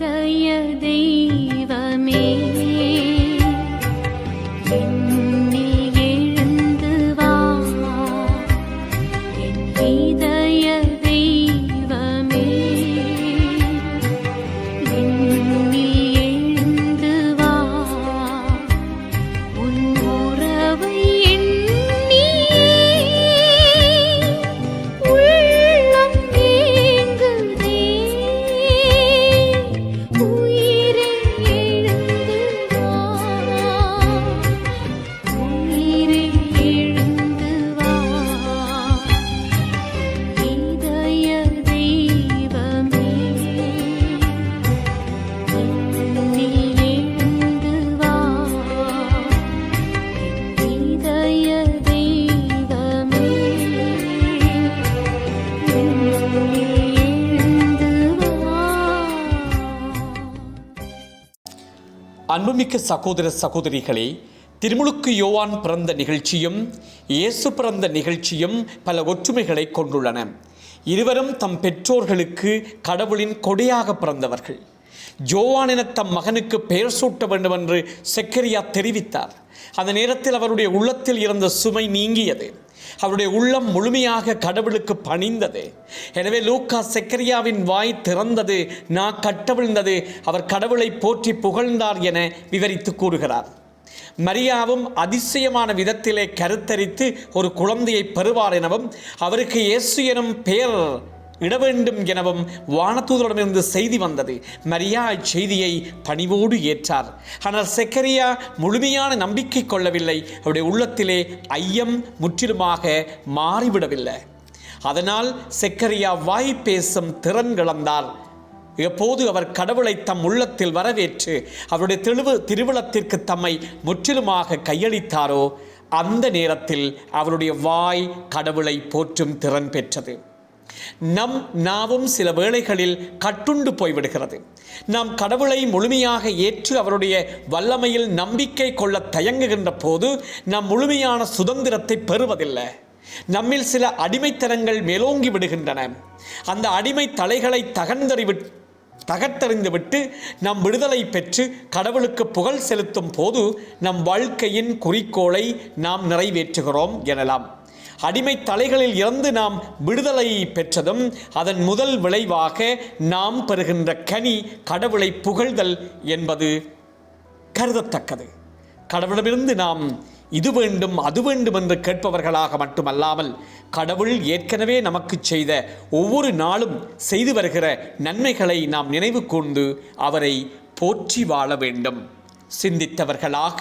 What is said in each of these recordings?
य देव அன்புமிக்க சகோதர சகோதரிகளே திருமுழுக்கு யோவான் பிறந்த நிகழ்ச்சியும் இயேசு பிறந்த நிகழ்ச்சியும் பல ஒற்றுமைகளை கொண்டுள்ளன. இருவரும் தம் பெற்றோர்களுக்கு கடவுளின் கொடையாக பிறந்தவர்கள். ஜோவான் என தம் மகனுக்கு பெயர் சூட்ட வேண்டும் என்று செக்கரியா தெரிவித்தார். அந்த நேரத்தில் அவருடைய உள்ளத்தில் இருந்த சுமை நீங்கியது. அவருடைய உள்ளம் முழுமையாக கடவுளுக்கு பணிந்தது. எனவே லூக்கா செக்கரியாவின் வாய் திறந்தது நான் கட்டவிழ்ந்தது அவர் கடவுளை போற்றி புகழ்ந்தார் என விவரித்து கூறுகிறார். மரியாவும் அதிசயமான விதத்திலே கருத்தரித்து ஒரு குழந்தையை பெறுவார் எனவும் அவருக்கு இயேசு எனும் பெயர் இட வேண்டும் எனவும் வானத்தூதரிடமிருந்து செய்தி வந்தது. மரியா இச்செய்தியை பணிவோடு ஏற்றார். ஆனால் செக்கரியா முழுமையான நம்பிக்கை கொள்ளவில்லை. அவருடைய உள்ளத்திலே ஐயம் முற்றிலுமாக மாறிவிடவில்லை. அதனால் செக்கரியா வாய் பேசும் திறன் இழந்தார் எப்போது அவர் கடவுளை தம் உள்ளத்தில் வரவேற்று அவருடைய திருவு திருவிழத்திற்கு தம்மை முற்றிலுமாக கையளித்தாரோ அந்த நேரத்தில் அவருடைய வாய் கடவுளை போற்றும் திறன் பெற்றது. நம் நாவும் சில வேளைகளில் கட்டுண்டு போய்விடுகிறது. நாம் கடவுளை முழுமையாக ஏற்று அவருடைய வல்லமையில் நம்பிக்கை கொள்ள தயங்குகின்ற போது நாம் முழுமையான சுதந்திரத்தை பெறுவதில்லை. நம்மில் சில அடிமைத்தனங்கள் மேலோங்கி விடுகின்றன. அந்த அடிமை தலைகளை தகர்ந்தறிவிட் தகர்த்தறிந்துவிட்டு நம் விடுதலை பெற்று கடவுளுக்கு புகழ் செலுத்தும் போது நம் வாழ்க்கையின் குறிக்கோளை நாம் நிறைவேற்றுகிறோம் எனலாம். அடிமை தலைகளில் இருந்து நாம் விடுதலை பெற்றதும் அதன் முதல் விளைவாக நாம் பெறுகின்ற கனி கடவுளை புகழ்தல் என்பது கருதத்தக்கது. கடவுளமிருந்து நாம் இது வேண்டும் அது வேண்டும் என்று கேட்பவர்களாக மட்டுமல்லாமல் கடவுள் ஏற்கனவே நமக்கு செய்த ஒவ்வொரு நாளும் செய்து வருகிற நன்மைகளை நாம் நினைவு கூர்ந்து அவரை போற்றி வாழ வேண்டும். சிந்தித்தவர்களாக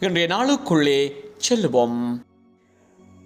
இன்றைய நாளுக்குள்ளே செல்லுவோம்.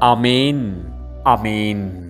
Amen. Amen.